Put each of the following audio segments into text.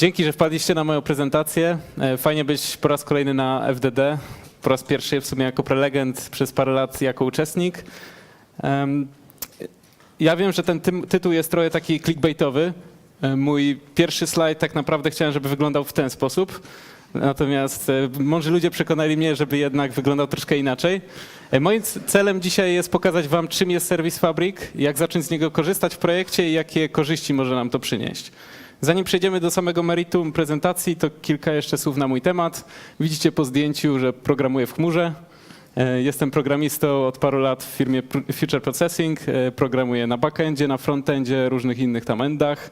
Dzięki, że wpadliście na moją prezentację. E, Fajnie być po raz kolejny na FDD. Po raz pierwszy w sumie jako prelegent, przez parę lat jako uczestnik. Ja wiem, że ten tytuł jest trochę taki clickbaitowy. E, Mój pierwszy slajd tak naprawdę chciałem, żeby wyglądał w ten sposób. Natomiast e, mądrzy ludzie przekonali mnie, żeby jednak wyglądał troszkę inaczej. Moim celem dzisiaj jest pokazać Wam, czym jest Service Fabric, jak zacząć z niego korzystać w projekcie i jakie korzyści może nam to przynieść. Zanim przejdziemy do samego meritum prezentacji, to kilka jeszcze słów na mój temat. Widzicie po zdjęciu, że programuję w chmurze. E, Jestem programistą od paru lat w firmie Future Processing. E, Programuję na backendzie, na frontendzie, różnych innych tam endach.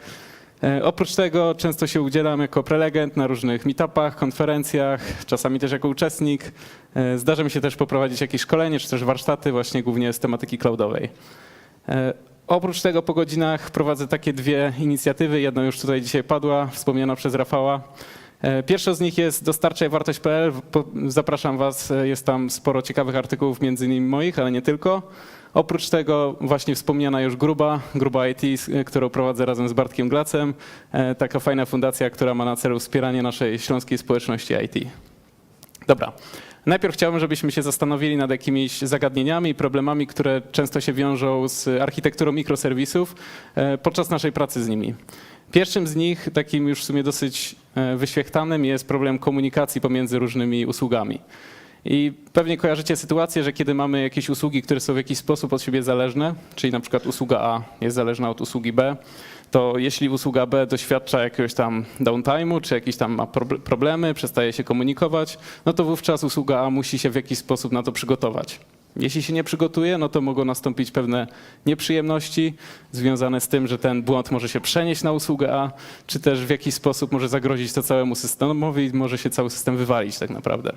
E, Oprócz tego często się udzielam jako prelegent na różnych meetupach, konferencjach, czasami też jako uczestnik. Zdarza mi się też poprowadzić jakieś szkolenie, czy też warsztaty właśnie głównie z tematyki cloudowej. Oprócz tego po godzinach prowadzę takie dwie inicjatywy. Jedna już tutaj dzisiaj padła, wspomniana przez Rafała. E, Pierwsza z nich jest dostarczajwartość.pl. Zapraszam Was, e, jest tam sporo ciekawych artykułów, między innymi moich, ale nie tylko. Oprócz tego właśnie wspomniana już Gruba, Gruba IT, e, którą prowadzę razem z Bartkiem Glacem. Taka fajna fundacja, która ma na celu wspieranie naszej śląskiej społeczności IT. Dobra. Najpierw chciałbym, żebyśmy się zastanowili nad jakimiś zagadnieniami i problemami, które często się wiążą z architekturą mikroserwisów e, podczas naszej pracy z nimi. Pierwszym z nich, takim już w sumie dosyć e, wyświechtanym, jest problem komunikacji pomiędzy różnymi usługami. I pewnie kojarzycie sytuację, że kiedy mamy jakieś usługi, które są w jakiś sposób od siebie zależne, czyli na przykład usługa A jest zależna od usługi B, to jeśli usługa B doświadcza jakiegoś tam downtime'u, czy jakieś tam ma prob- problemy, przestaje się komunikować, no to wówczas usługa A musi się w jakiś sposób na to przygotować. Jeśli się nie przygotuje, no to mogą nastąpić pewne nieprzyjemności związane z tym, że ten błąd może się przenieść na usługę A, czy też w jakiś sposób może zagrozić to całemu systemowi i może się cały system wywalić tak naprawdę.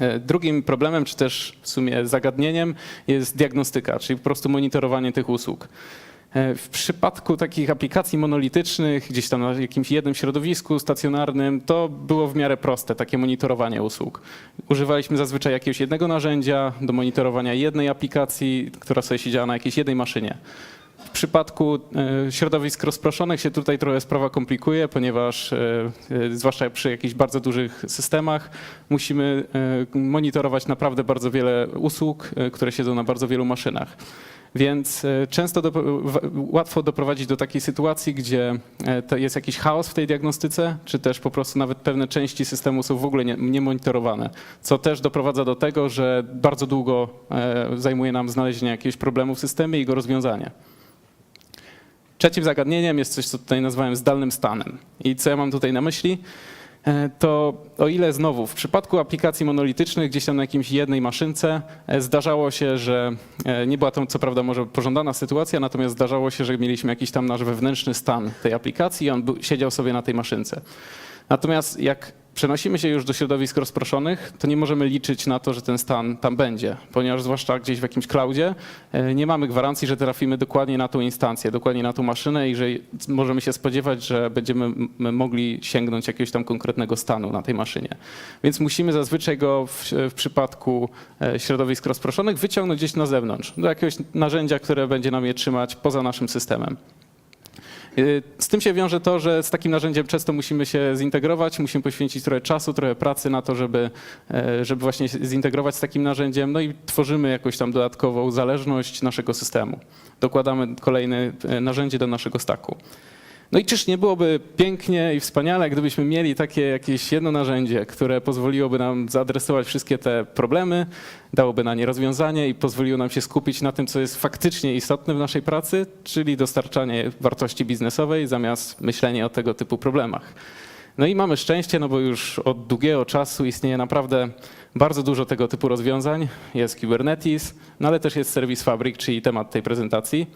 E, Drugim problemem, czy też w sumie zagadnieniem jest diagnostyka, czyli po prostu monitorowanie tych usług. E, W przypadku takich aplikacji monolitycznych, gdzieś tam na jakimś jednym środowisku stacjonarnym, to było w miarę proste, takie monitorowanie usług. Używaliśmy zazwyczaj jakiegoś jednego narzędzia do monitorowania jednej aplikacji, która sobie siedziała na jakiejś jednej maszynie. W przypadku e, środowisk rozproszonych się tutaj trochę sprawa komplikuje, ponieważ e, e, zwłaszcza przy jakichś bardzo dużych systemach musimy monitorować naprawdę bardzo wiele usług, które siedzą na bardzo wielu maszynach. Więc często do, łatwo doprowadzić do takiej sytuacji, gdzie jest jakiś chaos w tej diagnostyce, czy też po prostu nawet pewne części systemu są w ogóle nie, nie co też doprowadza do tego, że bardzo długo zajmuje nam znalezienie jakiegoś problemu w systemie i go rozwiązanie. Trzecim zagadnieniem jest coś, co tutaj nazwałem zdalnym stanem. I co ja mam tutaj na myśli? E, To o ile znowu w przypadku aplikacji monolitycznych gdzieś tam na jakimś jednej maszynce e, zdarzało się, że e, nie była to co prawda może pożądana sytuacja, natomiast zdarzało się, że mieliśmy jakiś tam nasz wewnętrzny stan tej aplikacji i on siedział sobie na tej maszynce. Natomiast jak przenosimy się już do środowisk rozproszonych, to nie możemy liczyć na to, że ten stan tam będzie, ponieważ zwłaszcza gdzieś w jakimś cloudzie e, nie mamy gwarancji, że trafimy dokładnie na tą instancję, dokładnie na tą maszynę i że możemy się spodziewać, że będziemy mogli sięgnąć jakiegoś tam konkretnego stanu na tej maszynie. Więc musimy zazwyczaj go w, w przypadku e, środowisk rozproszonych wyciągnąć gdzieś na zewnątrz, do jakiegoś narzędzia, które będzie nam je trzymać poza naszym systemem. Y, Z tym się wiąże to, że z takim narzędziem często musimy się zintegrować, musimy poświęcić trochę czasu, trochę pracy na to, żeby, e, żeby właśnie zintegrować z takim narzędziem, no i tworzymy jakąś tam dodatkową zależność naszego systemu. Dokładamy kolejne e, narzędzie do naszego staku. No i czyż nie byłoby pięknie i wspaniale, gdybyśmy mieli takie jakieś jedno narzędzie, które pozwoliłoby nam zaadresować wszystkie te problemy, dałoby na nie rozwiązanie i pozwoliło nam się skupić na tym, co jest faktycznie istotne w naszej pracy, czyli dostarczanie wartości biznesowej zamiast myślenia o tego typu problemach. No i mamy szczęście, no bo już od długiego czasu istnieje naprawdę bardzo dużo tego typu rozwiązań. Jest Kubernetes, no ale też jest Service Fabric, czyli temat tej prezentacji.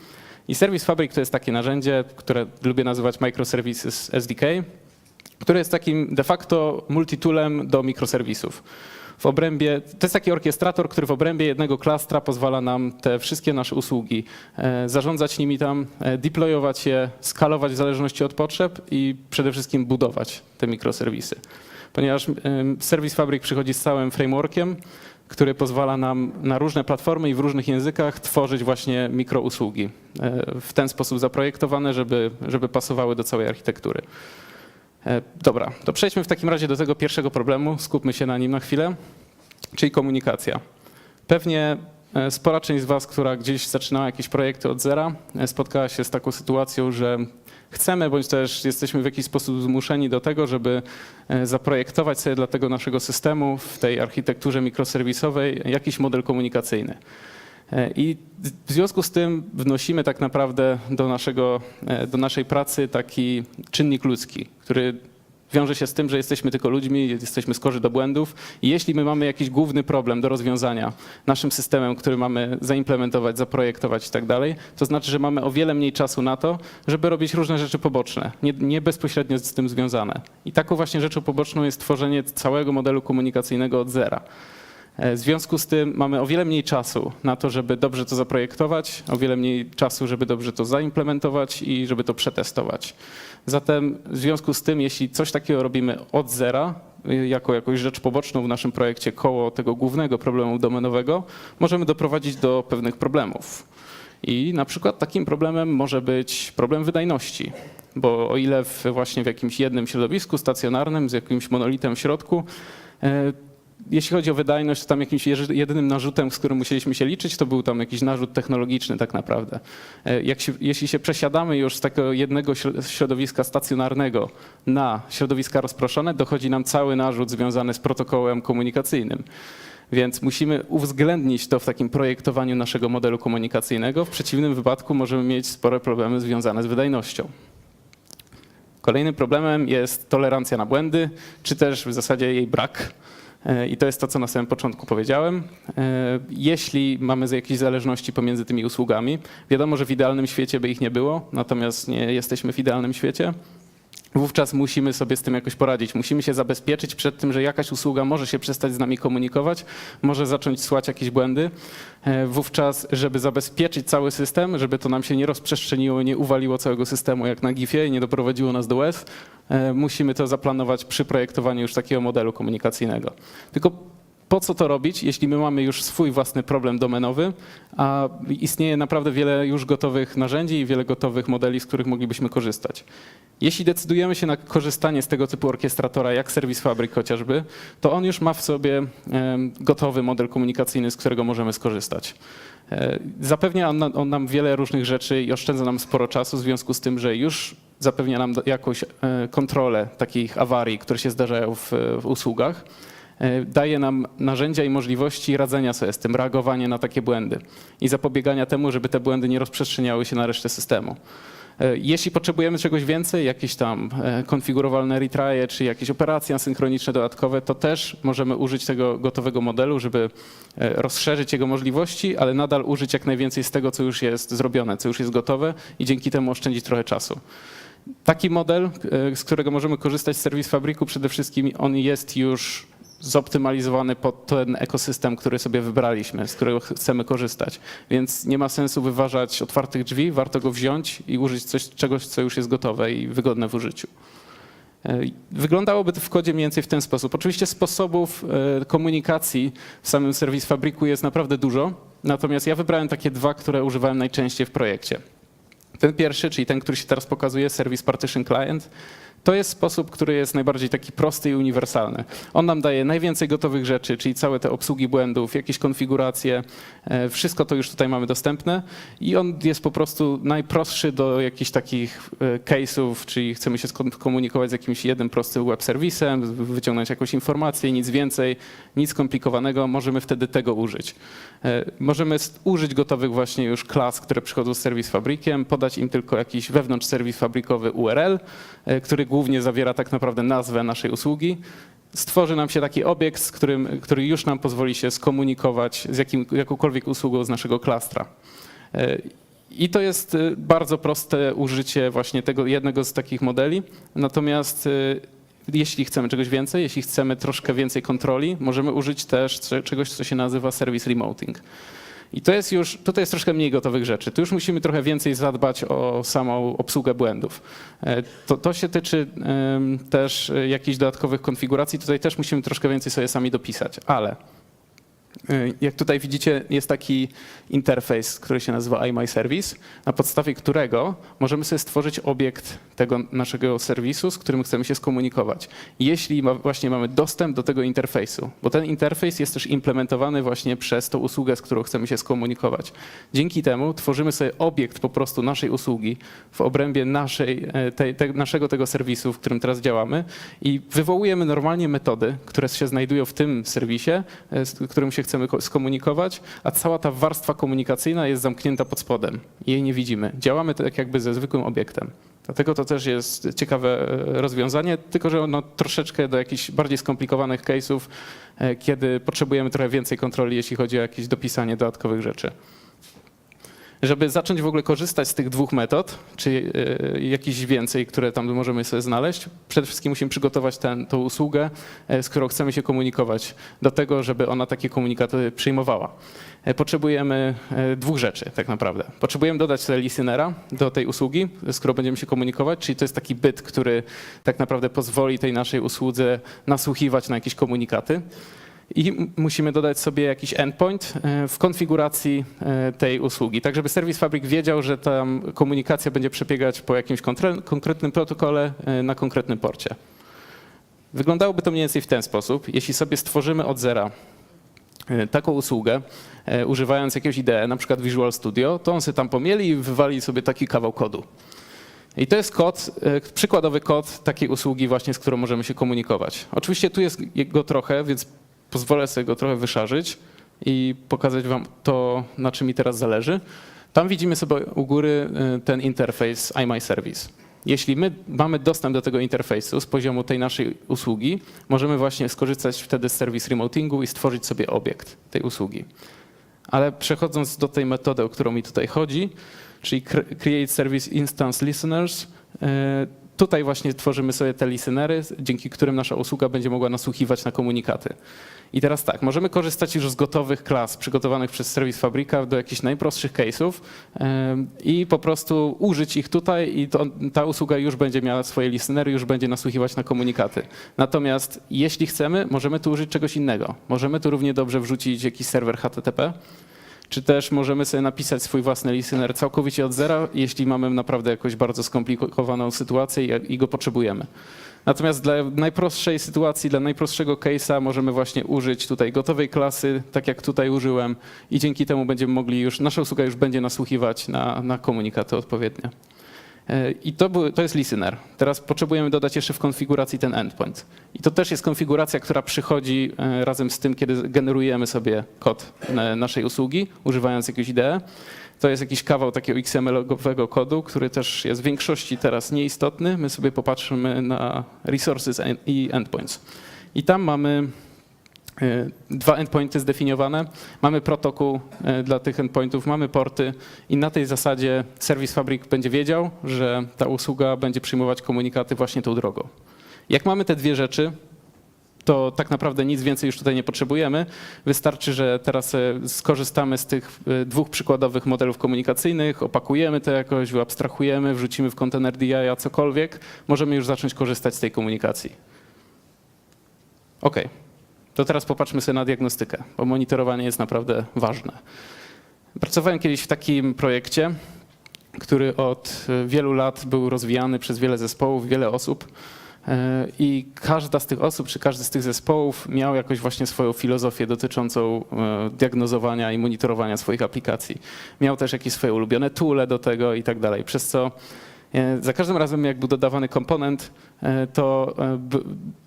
I Service Fabric to jest takie narzędzie, które lubię nazywać Microservices SDK, które jest takim de facto multitoolem do mikroserwisów. W obrębie, to jest taki orkiestrator, który w obrębie jednego klastra pozwala nam te wszystkie nasze usługi e, zarządzać nimi tam, e, deployować je, skalować w zależności od potrzeb i przede wszystkim budować te mikroserwisy. Ponieważ Service Fabric przychodzi z całym frameworkiem, który pozwala nam na różne platformy i w różnych językach tworzyć właśnie mikrousługi. e, W ten sposób zaprojektowane, żeby, żeby pasowały do całej architektury. E, Dobra, to przejdźmy w takim razie do tego pierwszego problemu, skupmy się na nim na chwilę, czyli komunikacja. Pewnie e, spora część z Was, która gdzieś zaczynała jakieś projekty od zera, spotkała się z taką sytuacją, że chcemy, bądź też jesteśmy w jakiś sposób zmuszeni do tego, żeby e, zaprojektować sobie dla tego naszego systemu w tej architekturze mikroserwisowej jakiś model komunikacyjny. E, I w związku z tym wnosimy tak naprawdę do, naszego, e, do naszej pracy taki czynnik ludzki, który wiąże się z tym, że jesteśmy tylko ludźmi, jesteśmy skorzy do błędów i jeśli my mamy jakiś główny problem do rozwiązania naszym systemem, który mamy zaimplementować, zaprojektować i tak dalej, to znaczy, że mamy o wiele mniej czasu na to, żeby robić różne rzeczy poboczne, nie, nie bezpośrednio z tym związane. I taką właśnie rzeczą poboczną jest tworzenie całego modelu komunikacyjnego od zera. E, W związku z tym mamy o wiele mniej czasu na to, żeby dobrze to zaprojektować, o wiele mniej czasu, żeby dobrze to zaimplementować i żeby to przetestować. Zatem w związku z tym, jeśli coś takiego robimy od zera, y, jako jakąś rzecz poboczną w naszym projekcie koło tego głównego problemu domenowego, możemy doprowadzić do pewnych problemów. I na przykład takim problemem może być problem wydajności, bo o ile w, właśnie w jakimś jednym środowisku stacjonarnym z jakimś monolitem w środku, e, jeśli chodzi o wydajność, to tam jakimś jedynym narzutem, z którym musieliśmy się liczyć, to był tam jakiś narzut technologiczny tak naprawdę. E, się, jeśli się przesiadamy już z takiego jednego śro- środowiska stacjonarnego na środowiska rozproszone, dochodzi nam cały narzut związany z protokołem komunikacyjnym. Więc musimy uwzględnić to w takim projektowaniu naszego modelu komunikacyjnego. W przeciwnym wypadku możemy mieć spore problemy związane z wydajnością. Kolejnym problemem jest tolerancja na błędy, czy też w zasadzie jej brak. E, I to jest to, co na samym początku powiedziałem. E, Jeśli mamy jakieś zależności pomiędzy tymi usługami, wiadomo, że w idealnym świecie by ich nie było, natomiast nie jesteśmy w idealnym świecie. Wówczas musimy sobie z tym jakoś poradzić. Musimy się zabezpieczyć przed tym, że jakaś usługa może się przestać z nami komunikować, może zacząć słać jakieś błędy. E, Wówczas, żeby zabezpieczyć cały system, żeby to nam się nie rozprzestrzeniło, nie uwaliło całego systemu jak na GIF-ie i nie doprowadziło nas do łez, e, musimy to zaplanować przy projektowaniu już takiego modelu komunikacyjnego. Tylko po co to robić, jeśli my mamy już swój własny problem domenowy, a istnieje naprawdę wiele już gotowych narzędzi i wiele gotowych modeli, z których moglibyśmy korzystać. Jeśli decydujemy się na korzystanie z tego typu orkiestratora, jak Service Fabric chociażby, to on już ma w sobie gotowy model komunikacyjny, z którego możemy skorzystać. E, Zapewnia on, on nam wiele różnych rzeczy i oszczędza nam sporo czasu w związku z tym, że już zapewnia nam jakąś e, kontrolę takich awarii, które się zdarzają w, w usługach. E, Daje nam narzędzia i możliwości radzenia sobie z tym, reagowania na takie błędy i zapobiegania temu, żeby te błędy nie rozprzestrzeniały się na resztę systemu. E, Jeśli potrzebujemy czegoś więcej, jakieś tam e, konfigurowalne retryje czy jakieś operacje asynchroniczne dodatkowe, to też możemy użyć tego gotowego modelu, żeby rozszerzyć jego możliwości, ale nadal użyć jak najwięcej z tego, co już jest zrobione, co już jest gotowe i dzięki temu oszczędzić trochę czasu. Taki model, z którego możemy korzystać z Service Fabriku, przede wszystkim on jest już zoptymalizowany pod ten ekosystem, który sobie wybraliśmy, z którego ch- chcemy korzystać. Więc nie ma sensu wyważać otwartych drzwi, warto go wziąć i użyć coś, czegoś, co już jest gotowe i wygodne w użyciu. E, Wyglądałoby to w kodzie mniej więcej w ten sposób. Oczywiście sposobów e, komunikacji w samym Service Fabriku jest naprawdę dużo, natomiast ja wybrałem takie dwa, które używałem najczęściej w projekcie. Ten pierwszy, czyli ten, który się teraz pokazuje, Service Partition Client, to jest sposób, który jest najbardziej taki prosty i uniwersalny. On nam daje najwięcej gotowych rzeczy, czyli całe te obsługi błędów, jakieś konfiguracje, e, wszystko to już tutaj mamy dostępne i on jest po prostu najprostszy do jakichś takich e, case'ów, czyli chcemy się skomunikować z jakimś jednym prostym web serwisem, wyciągnąć jakąś informację, nic więcej, nic skomplikowanego, możemy wtedy tego użyć. E, Możemy użyć gotowych właśnie już klas, które przychodzą z Service Fabrikiem, podać im tylko jakiś wewnątrz Service Fabrikowy URL, który głównie zawiera tak naprawdę nazwę naszej usługi. Stworzy nam się taki obiekt, z którym, który już nam pozwoli się skomunikować z jakim, jakąkolwiek usługą z naszego klastra. E, I to jest e, bardzo proste użycie właśnie tego jednego z takich modeli. Natomiast e, jeśli chcemy czegoś więcej, jeśli chcemy troszkę więcej kontroli, możemy użyć też cze- czegoś, co się nazywa service remoting. I to jest już, tutaj jest troszkę mniej gotowych rzeczy. Tu już musimy trochę więcej zadbać o samą obsługę błędów. E, To, to się tyczy też jakichś dodatkowych konfiguracji. Tutaj też musimy troszkę więcej sobie sami dopisać, ale Jak tutaj widzicie, jest taki interfejs, który się nazywa iMyService, na podstawie którego możemy sobie stworzyć obiekt tego naszego serwisu, z którym chcemy się skomunikować. Jeśli ma, właśnie mamy dostęp do tego interfejsu, bo ten interfejs jest też implementowany właśnie przez tą usługę, z którą chcemy się skomunikować. Dzięki temu tworzymy sobie obiekt po prostu naszej usługi w obrębie naszej, e, tej, te, naszego tego serwisu, w którym teraz działamy i wywołujemy normalnie metody, które się znajdują w tym serwisie, e, z którym się chcemy ko- skomunikować, a cała ta warstwa komunikacyjna jest zamknięta pod spodem jej nie widzimy. Działamy tak jakby ze zwykłym obiektem. Dlatego to też jest ciekawe e, rozwiązanie, tylko że ono troszeczkę do jakichś bardziej skomplikowanych case'ów, e, kiedy potrzebujemy trochę więcej kontroli, jeśli chodzi o jakieś dopisanie dodatkowych rzeczy. Żeby zacząć w ogóle korzystać z tych dwóch metod, czy e, jakichś więcej, które tam możemy sobie znaleźć, przede wszystkim musimy przygotować tą usługę, e, z którą chcemy się komunikować, do tego, żeby ona takie komunikaty przyjmowała. E, Potrzebujemy dwóch rzeczy tak naprawdę. Potrzebujemy dodać listenera do tej usługi, z którą będziemy się komunikować, czyli to jest taki byt, który tak naprawdę pozwoli tej naszej usłudze nasłuchiwać na jakieś komunikaty. I musimy dodać sobie jakiś endpoint e, w konfiguracji e, tej usługi, tak żeby Service Fabric wiedział, że tam komunikacja będzie przebiegać po jakimś konkretnym protokole e, na konkretnym porcie. Wyglądałoby to mniej więcej w ten sposób. Jeśli sobie stworzymy od zera taką usługę, używając jakiegoś IDE, na przykład Visual Studio, to on sobie tam pomieli i wywali sobie taki kawał kodu. I to jest kod, przykładowy kod takiej usługi właśnie, z którą możemy się komunikować. Oczywiście tu jest go trochę, więc pozwolę sobie go trochę wyszarzyć i pokazać wam to, na czym mi teraz zależy. Tam widzimy sobie u góry e, ten interfejs iMyService. Jeśli my mamy dostęp do tego interfejsu z poziomu tej naszej usługi, możemy właśnie skorzystać wtedy z serwis remotingu i stworzyć sobie obiekt tej usługi. Ale przechodząc do tej metody, o którą mi tutaj chodzi, czyli cre- Create Service Instance Listeners, e, tutaj właśnie tworzymy sobie te listenery, dzięki którym nasza usługa będzie mogła nasłuchiwać na komunikaty. I teraz tak, możemy korzystać już z gotowych klas przygotowanych przez Service Fabrika do jakichś najprostszych case'ów i po prostu użyć ich tutaj i to, ta usługa już będzie miała swoje listenery, już będzie nasłuchiwać na komunikaty. Natomiast jeśli chcemy, możemy tu użyć czegoś innego. Możemy tu równie dobrze wrzucić jakiś serwer HTTP, czy też możemy sobie napisać swój własny listener całkowicie od zera, jeśli mamy naprawdę jakąś bardzo skomplikowaną sytuację i, go potrzebujemy. Natomiast dla najprostszej sytuacji, dla najprostszego case'a możemy właśnie użyć tutaj gotowej klasy, tak jak tutaj użyłem i dzięki temu będziemy mogli już, nasza usługa już będzie nasłuchiwać na, na komunikaty odpowiednie. E, I to, był, to jest listener. Teraz potrzebujemy dodać jeszcze w konfiguracji ten endpoint. I to też jest konfiguracja, która przychodzi e, razem z tym, kiedy generujemy sobie kod naszej usługi, używając jakiegoś IDE. To jest jakiś kawał takiego XML-owego kodu, który też jest w większości teraz nieistotny. My sobie popatrzymy na resources i endpoints. I tam mamy dwa endpointy zdefiniowane. Mamy protokół e, dla tych endpointów, mamy porty i na tej zasadzie Service Fabric będzie wiedział, że ta usługa będzie przyjmować komunikaty właśnie tą drogą. Jak mamy te dwie rzeczy, to tak naprawdę nic więcej już tutaj nie potrzebujemy. Wystarczy, że teraz e, skorzystamy z tych e, dwóch przykładowych modelów komunikacyjnych, opakujemy to jakoś, wyabstrahujemy, wrzucimy w kontener DI, a cokolwiek, możemy już zacząć korzystać z tej komunikacji. OK, to teraz popatrzmy sobie na diagnostykę, bo monitorowanie jest naprawdę ważne. Pracowałem kiedyś w takim projekcie, który od e, wielu lat był rozwijany przez wiele zespołów, wiele osób. E, I każda z tych osób, czy każdy z tych zespołów miał jakoś właśnie swoją filozofię dotyczącą e, diagnozowania i monitorowania swoich aplikacji. Miał też jakieś swoje ulubione toole do tego i tak dalej. Przez co za każdym razem, jak był dodawany komponent, e, to e,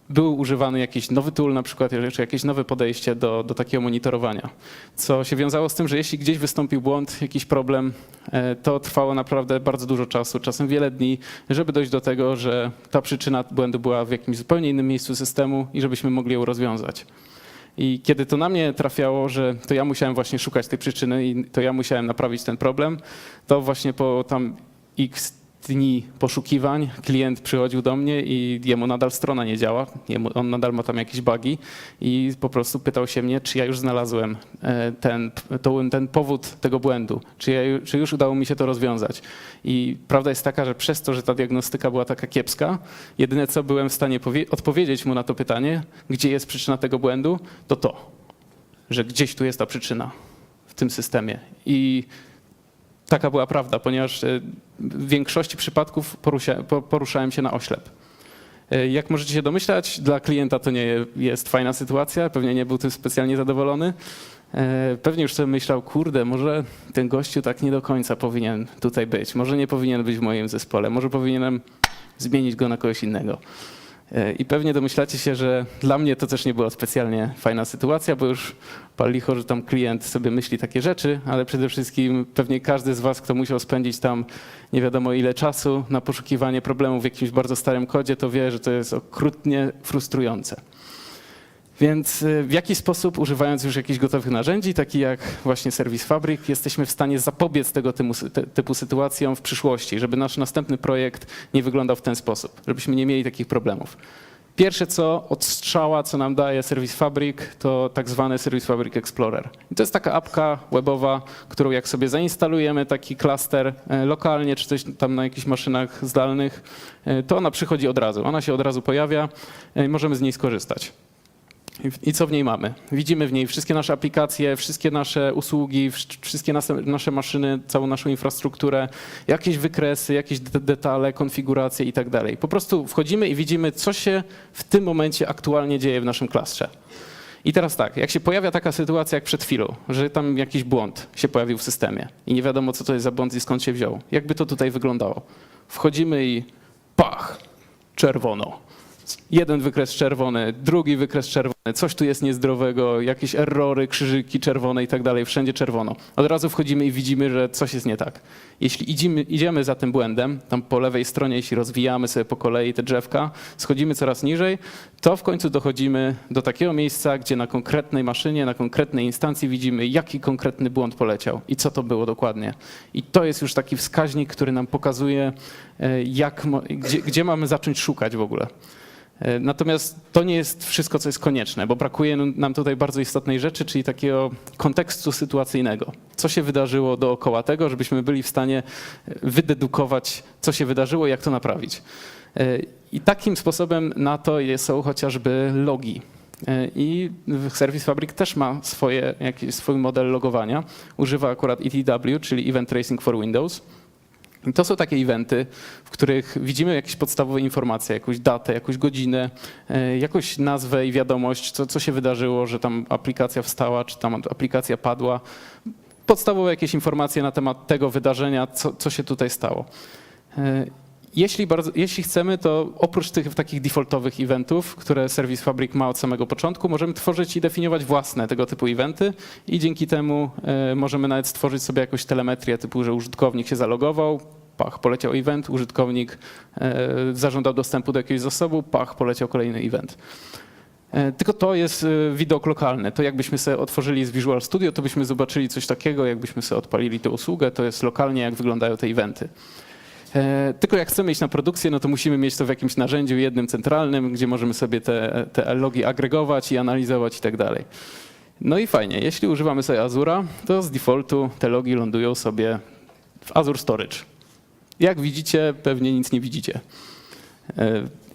był używany jakiś nowy tool, na przykład, czy jakieś nowe podejście do, do takiego monitorowania. Co się wiązało z tym, że jeśli gdzieś wystąpił błąd, jakiś problem, e, to trwało naprawdę bardzo dużo czasu, czasem wiele dni, żeby dojść do tego, że ta przyczyna błędu była w jakimś zupełnie innym miejscu systemu i żebyśmy mogli ją rozwiązać. I kiedy to na mnie trafiało, że to ja musiałem właśnie szukać tej przyczyny i to ja musiałem naprawić ten problem, to właśnie po tam x dni poszukiwań klient przychodził do mnie i jemu nadal strona nie działa, jemu, on nadal ma tam jakieś bugi i po prostu pytał się mnie, czy ja już znalazłem e, ten, ten powód tego błędu, czy, ja, czy już udało mi się to rozwiązać. I prawda jest taka, że przez to, że ta diagnostyka była taka kiepska, jedyne co byłem w stanie powie- odpowiedzieć mu na to pytanie, gdzie jest przyczyna tego błędu, to to. że gdzieś tu jest ta przyczyna w tym systemie. I taka była prawda, ponieważ e, w większości przypadków porusza, po- poruszałem się na oślep. E, Jak możecie się domyślać, dla klienta to nie jest fajna sytuacja, pewnie nie był tym specjalnie zadowolony. E, Pewnie już sobie myślał, kurde, może ten gościu tak nie do końca powinien tutaj być, może nie powinien być w moim zespole, może powinienem zmienić go na kogoś innego. E, I pewnie domyślacie się, że dla mnie to też nie była specjalnie fajna sytuacja, bo już pal licho, że tam klient sobie myśli takie rzeczy, ale przede wszystkim pewnie każdy z was, kto musiał spędzić tam nie wiadomo ile czasu na poszukiwanie problemów w jakimś bardzo starym kodzie, to wie, że to jest okrutnie frustrujące. Więc y, w jaki sposób, używając już jakichś gotowych narzędzi, takich jak właśnie Service Fabric, jesteśmy w stanie zapobiec tego typu, ty- typu sytuacjom w przyszłości, żeby nasz następny projekt nie wyglądał w ten sposób, żebyśmy nie mieli takich problemów. Pierwsze co, od strzała, co nam daje Service Fabric, to tak zwany Service Fabric Explorer. I to jest taka apka webowa, którą jak sobie zainstalujemy taki klaster e, lokalnie, czy coś tam na jakichś maszynach zdalnych, e, to ona przychodzi od razu. Ona się od razu pojawia e, i możemy z niej skorzystać. I- co w niej mamy? Widzimy w niej wszystkie nasze aplikacje, wszystkie nasze usługi, wsz- wszystkie nasze, maszyny, całą naszą infrastrukturę, jakieś wykresy, jakieś de- detale, konfiguracje i tak dalej. Po prostu wchodzimy i widzimy, co się w tym momencie aktualnie dzieje w naszym klastrze. I teraz tak, jak się pojawia taka sytuacja jak przed chwilą, że tam jakiś błąd się pojawił w systemie i nie wiadomo, co to jest za błąd i skąd się wziął, jakby to tutaj wyglądało? Wchodzimy i pach, czerwono. Jeden wykres czerwony, drugi wykres czerwony, coś tu jest niezdrowego, jakieś errory, krzyżyki czerwone i tak dalej, wszędzie czerwono. Od razu wchodzimy i widzimy, że coś jest nie tak. Jeśli idziemy, idziemy za tym błędem, tam po lewej stronie, jeśli rozwijamy sobie po kolei te drzewka, schodzimy coraz niżej, to w końcu dochodzimy do takiego miejsca, gdzie na konkretnej maszynie, na konkretnej instancji widzimy, jaki konkretny błąd poleciał i co to było dokładnie. I to jest już taki wskaźnik, który nam pokazuje, e, jak, gdzie, gdzie mamy zacząć szukać w ogóle. E, Natomiast to nie jest wszystko, co jest konieczne, bo brakuje nam tutaj bardzo istotnej rzeczy, czyli takiego kontekstu sytuacyjnego. Co się wydarzyło dookoła tego, żebyśmy byli w stanie e, wydedukować, co się wydarzyło i jak to naprawić. E, I takim sposobem na to są chociażby logi. I Service Fabric też ma swoje, jakiś swój model logowania. Używa akurat ETW, czyli Event Tracing for Windows. To są takie eventy, w których widzimy jakieś podstawowe informacje, jakąś datę, jakąś godzinę, e, jakąś nazwę i wiadomość, co, co się wydarzyło, że tam aplikacja wstała, czy tam aplikacja padła. Podstawowe jakieś informacje na temat tego wydarzenia, co, co się tutaj stało. Jeśli, bardzo, jeśli chcemy, to oprócz tych takich defaultowych eventów, które Service Fabric ma od samego początku, możemy tworzyć i definiować własne tego typu eventy i dzięki temu e, możemy nawet stworzyć sobie jakąś telemetrię typu, że użytkownik się zalogował, pach, poleciał event, użytkownik e, zażądał dostępu do jakiegoś zasobu, pach, poleciał kolejny event. E, Tylko to jest widok lokalny. To jakbyśmy sobie otworzyli z Visual Studio, to byśmy zobaczyli coś takiego, jakbyśmy sobie odpalili tę usługę, to jest lokalnie, jak wyglądają te eventy. E, Tylko jak chcemy iść na produkcję, no to musimy mieć to w jakimś narzędziu jednym centralnym, gdzie możemy sobie te, te logi agregować i analizować i tak dalej. No i fajnie, jeśli używamy sobie Azura, to z defaultu te logi lądują sobie w Azure Storage. Jak widzicie, pewnie nic nie widzicie.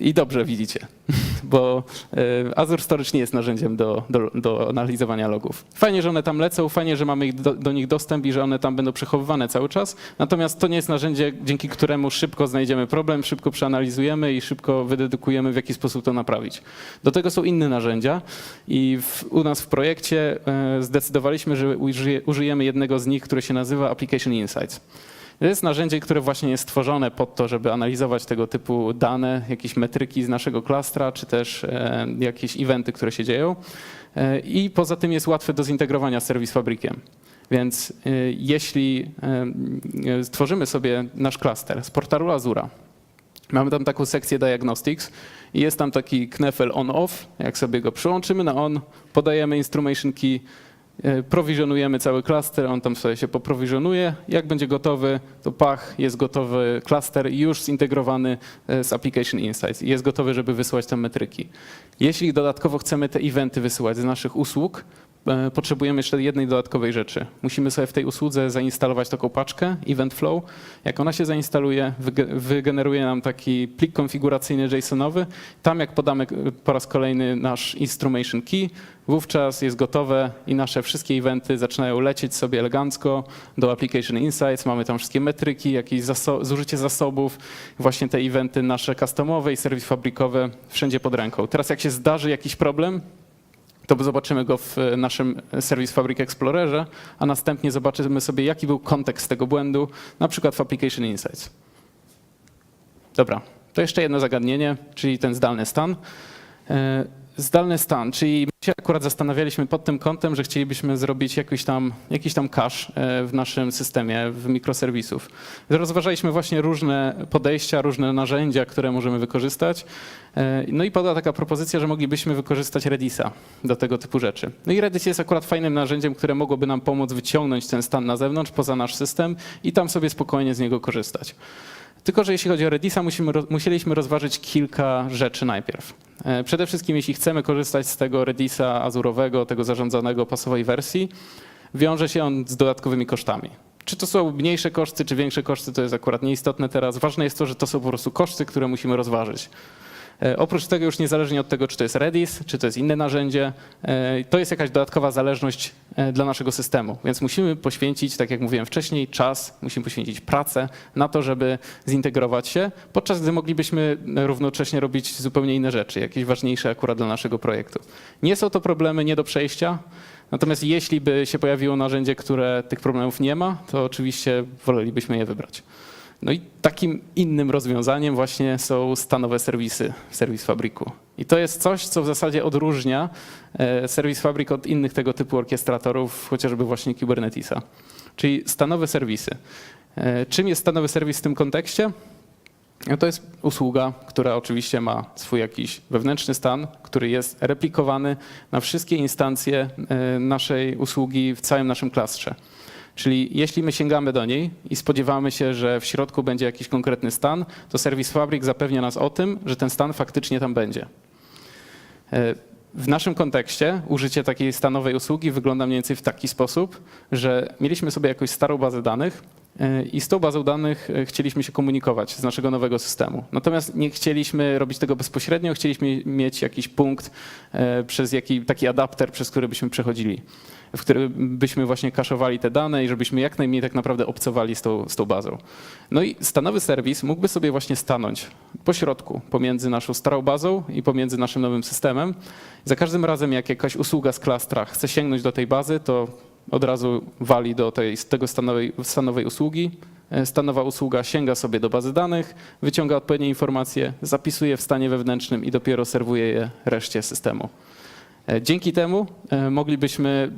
I dobrze widzicie, bo e, Azure Storage nie jest narzędziem do, do, do analizowania logów. Fajnie, że one tam lecą, fajnie, że mamy do, do nich dostęp i że one tam będą przechowywane cały czas, natomiast to nie jest narzędzie, dzięki któremu szybko znajdziemy problem, szybko przeanalizujemy i szybko wydedukujemy, w jaki sposób to naprawić. Do tego są inne narzędzia i w, u nas w projekcie e, zdecydowaliśmy, że użyje, użyjemy jednego z nich, które się nazywa Application Insights. To jest narzędzie, które właśnie jest stworzone pod to, żeby analizować tego typu dane, jakieś metryki z naszego klastra, czy też e, jakieś eventy, które się dzieją. E, I poza tym jest łatwe do zintegrowania z Service Fabriciem. Więc e, jeśli stworzymy sobie nasz klaster z portalu Azura, mamy tam taką sekcję Diagnostics i jest tam taki knefel on-off. Jak sobie go przyłączymy na on, podajemy instrumentation key, prowizjonujemy cały klaster, on tam sobie się poprowizjonuje. Jak będzie gotowy, to pach, jest gotowy klaster już zintegrowany e, z Application Insights i jest gotowy, żeby wysyłać te metryki. Jeśli dodatkowo chcemy te eventy wysyłać z naszych usług, e, potrzebujemy jeszcze jednej dodatkowej rzeczy. Musimy sobie w tej usłudze zainstalować taką paczkę Event Flow. Jak ona się zainstaluje, wyge- wygeneruje nam taki plik konfiguracyjny JSON-owy. Tam jak podamy e, po raz kolejny nasz instrumentation key, wówczas jest gotowe i nasze wszystkie eventy zaczynają lecieć sobie elegancko do Application Insights. Mamy tam wszystkie metryki, jakieś zaso- zużycie zasobów, właśnie te eventy nasze customowe i serwis fabrikowe wszędzie pod ręką. Teraz jak się zdarzy jakiś problem, to zobaczymy go w naszym Service Fabric Explorerze, a następnie zobaczymy sobie, jaki był kontekst tego błędu, na przykład w Application Insights. Dobra, to jeszcze jedno zagadnienie, czyli ten zdalny stan. Zdalny stan, czyli my się akurat zastanawialiśmy pod tym kątem, że chcielibyśmy zrobić jakiś tam, jakiś tam cache e, w naszym systemie, w mikroserwisów. Rozważaliśmy właśnie różne podejścia, różne narzędzia, które możemy wykorzystać. E, No i padła taka propozycja, że moglibyśmy wykorzystać Redisa do tego typu rzeczy. No i Redis jest akurat fajnym narzędziem, które mogłoby nam pomóc wyciągnąć ten stan na zewnątrz, poza nasz system i tam sobie spokojnie z niego korzystać. Tylko, że jeśli chodzi o Redisa, musimy, musieliśmy rozważyć kilka rzeczy najpierw. E, Przede wszystkim, jeśli chcemy korzystać z tego Redisa azurowego, tego zarządzanego pasowej wersji, wiąże się on z dodatkowymi kosztami. Czy to są mniejsze koszty, czy większe koszty, to jest akurat nieistotne teraz. Ważne jest to, że to są po prostu koszty, które musimy rozważyć. E, Oprócz tego już niezależnie od tego, czy to jest Redis, czy to jest inne narzędzie, e, to jest jakaś dodatkowa zależność e, dla naszego systemu. Więc musimy poświęcić, tak jak mówiłem wcześniej, czas, musimy poświęcić pracę na to, żeby zintegrować się, podczas gdy moglibyśmy równocześnie robić zupełnie inne rzeczy, jakieś ważniejsze akurat dla naszego projektu. Nie są to problemy nie do przejścia, natomiast jeśli by się pojawiło narzędzie, które tych problemów nie ma, to oczywiście wolelibyśmy je wybrać. No i takim innym rozwiązaniem właśnie są stanowe serwisy w Service Fabriku. I to jest coś, co w zasadzie odróżnia e, Service Fabric od innych tego typu orkiestratorów, chociażby właśnie Kubernetesa. Czyli stanowe serwisy. E, Czym jest stanowy serwis w tym kontekście? No to jest usługa, która oczywiście ma swój jakiś wewnętrzny stan, który jest replikowany na wszystkie instancje e, naszej usługi w całym naszym klastrze. Czyli jeśli my sięgamy do niej i spodziewamy się, że w środku będzie jakiś konkretny stan, to Service Fabric zapewnia nas o tym, że ten stan faktycznie tam będzie. E, W naszym kontekście użycie takiej stanowej usługi wygląda mniej więcej w taki sposób, że mieliśmy sobie jakąś starą bazę danych i z tą bazą danych e, chcieliśmy się komunikować z naszego nowego systemu. Natomiast nie chcieliśmy robić tego bezpośrednio, chcieliśmy mieć jakiś punkt e, przez jaki, taki adapter, przez który byśmy przechodzili w którym byśmy właśnie kaszowali te dane i żebyśmy jak najmniej tak naprawdę obcowali z tą, z tą bazą. No i stanowy serwis mógłby sobie właśnie stanąć po środku, pomiędzy naszą starą bazą i pomiędzy naszym nowym systemem. Za każdym razem, jak jakaś usługa z klastra chce sięgnąć do tej bazy, to od razu wali do tej, tego stanowej, stanowej usługi. E, Stanowa usługa sięga sobie do bazy danych, wyciąga odpowiednie informacje, zapisuje w stanie wewnętrznym i dopiero serwuje je reszcie systemu. E, Dzięki temu e, moglibyśmy,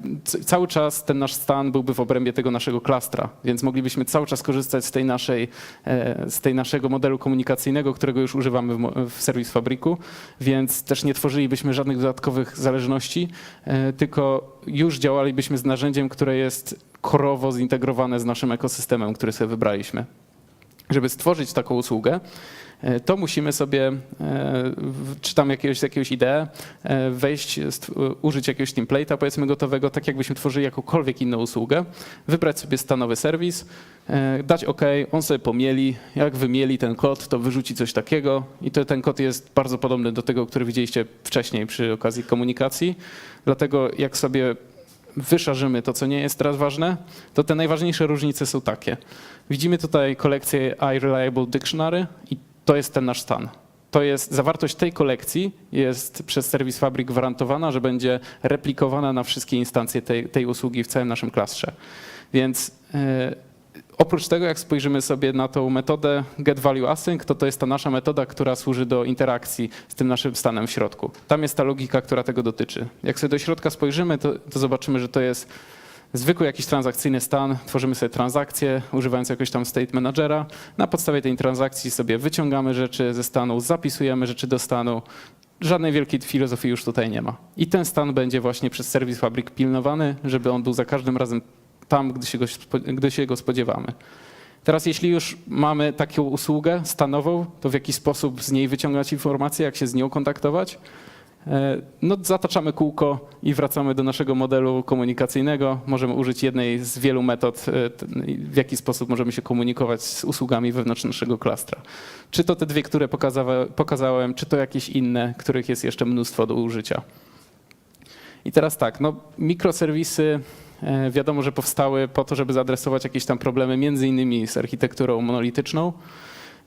cały czas ten nasz stan byłby w obrębie tego naszego klastra, więc moglibyśmy cały czas korzystać z tej, naszej, e, z tej naszego modelu komunikacyjnego, którego już używamy w, Service Fabriku, więc też nie tworzylibyśmy żadnych dodatkowych zależności, tylko już działalibyśmy z narzędziem, które jest korowo zintegrowane z naszym ekosystemem, który sobie wybraliśmy. Żeby stworzyć taką usługę, e, to musimy sobie, e, czy tam jakiegoś, jakiegoś ideę, e, wejść, użyć jakiegoś template'a, powiedzmy gotowego, tak jakbyśmy tworzyli jakąkolwiek inną usługę, wybrać sobie stanowy serwis, dać OK, on sobie pomieli, jak wymieli ten kod, to wyrzuci coś takiego i to ten kod jest bardzo podobny do tego, który widzieliście wcześniej przy okazji komunikacji, dlatego jak sobie wyszarzymy to, co nie jest teraz ważne, to te najważniejsze różnice są takie. Widzimy tutaj kolekcję iReliable Dictionary i to jest ten nasz stan. To jest, zawartość tej kolekcji jest przez Service Fabric gwarantowana, że będzie replikowana na wszystkie instancje tej, tej usługi w całym naszym klastrze. Więc e, oprócz tego, jak spojrzymy sobie na tą metodę getValueAsync, to to jest ta nasza metoda, która służy do interakcji z tym naszym stanem w środku. Tam jest ta logika, która tego dotyczy. Jak sobie do środka spojrzymy, to, to zobaczymy, że to jest zwykły jakiś transakcyjny stan, tworzymy sobie transakcję, używając jakiegoś tam state managera. Na podstawie tej transakcji sobie wyciągamy rzeczy ze stanu, zapisujemy rzeczy do stanu. Żadnej wielkiej filozofii już tutaj nie ma. I ten stan będzie właśnie przez Service Fabric pilnowany, żeby on był za każdym razem tam, gdy się go, gdy się go spodziewamy. Teraz jeśli już mamy taką usługę stanową, to w jaki sposób z niej wyciągać informacje, jak się z nią kontaktować? E, No, zataczamy kółko i wracamy do naszego modelu komunikacyjnego. Możemy użyć jednej z wielu metod, e, w jaki sposób możemy się komunikować z usługami wewnątrz naszego klastra. Czy to te dwie, które pokazałem, czy to jakieś inne, których jest jeszcze mnóstwo do użycia. I teraz tak, no, mikroserwisy wiadomo, że powstały po to, żeby zaadresować jakieś tam problemy, między innymi z architekturą monolityczną.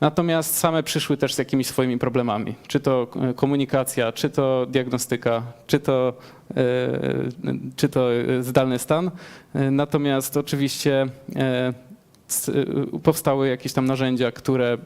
Natomiast same przyszły też z jakimiś swoimi problemami. Czy to e, komunikacja, czy to diagnostyka, czy to, e, czy to e, zdalny stan. E, Natomiast oczywiście e, e, powstały jakieś tam narzędzia, które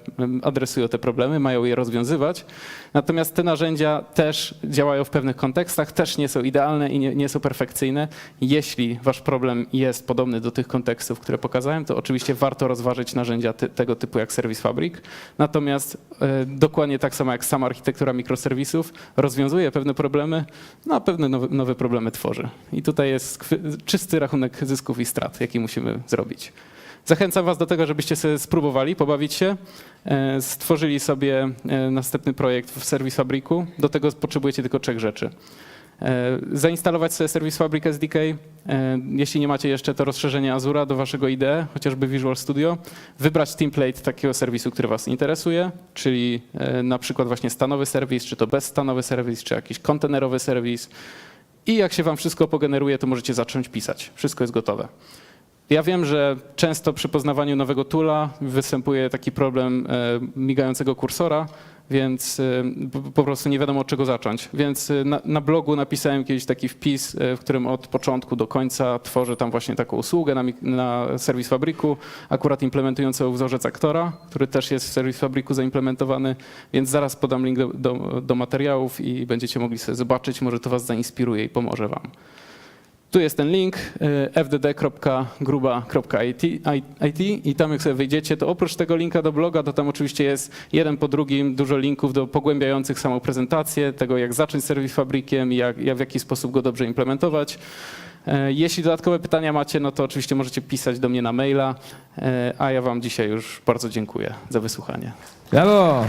adresują te problemy, mają je rozwiązywać. Natomiast te narzędzia też działają w pewnych kontekstach, też nie są idealne i nie, nie są perfekcyjne. Jeśli wasz problem jest podobny do tych kontekstów, które pokazałem, to oczywiście warto rozważyć narzędzia ty, tego typu jak Service Fabric. Natomiast e, dokładnie tak samo jak sama architektura mikroserwisów rozwiązuje pewne problemy, no a pewne nowe, nowe problemy tworzy. I tutaj jest czysty rachunek zysków i strat, jaki musimy zrobić. Zachęcam Was do tego, żebyście sobie spróbowali, pobawić się, e, stworzyli sobie e, następny projekt w Service Fabriku. Do tego potrzebujecie tylko trzech rzeczy. E, Zainstalować sobie Service Fabric SDK, jeśli nie macie jeszcze to rozszerzenie Azura do waszego IDE, chociażby Visual Studio, wybrać template takiego serwisu, który was interesuje, czyli na przykład właśnie stanowy serwis, czy to bezstanowy serwis, czy jakiś kontenerowy serwis. I jak się wam wszystko pogeneruje, to możecie zacząć pisać. Wszystko jest gotowe. Ja wiem, że często przy poznawaniu nowego toola występuje taki problem e, migającego kursora, więc e, po, prostu nie wiadomo od czego zacząć. Więc e, na, na blogu napisałem kiedyś taki wpis, w którym od początku do końca tworzę tam właśnie taką usługę na, na Service Fabriku, akurat implementującą wzorzec aktora, który też jest w Service Fabriku zaimplementowany, więc zaraz podam link do, do, do materiałów i będziecie mogli sobie zobaczyć, może to was zainspiruje i pomoże wam. Tu jest ten link y, fdd.gruba.it IT, i tam jak sobie wejdziecie, to oprócz tego linka do bloga, to tam oczywiście jest jeden po drugim dużo linków do pogłębiających samą prezentację, tego jak zacząć serwis fabrykiem i jak, jak w jaki sposób go dobrze implementować. E, Jeśli dodatkowe pytania macie, no to oczywiście możecie pisać do mnie na maila, e, a ja wam dzisiaj już bardzo dziękuję za wysłuchanie. Brawo!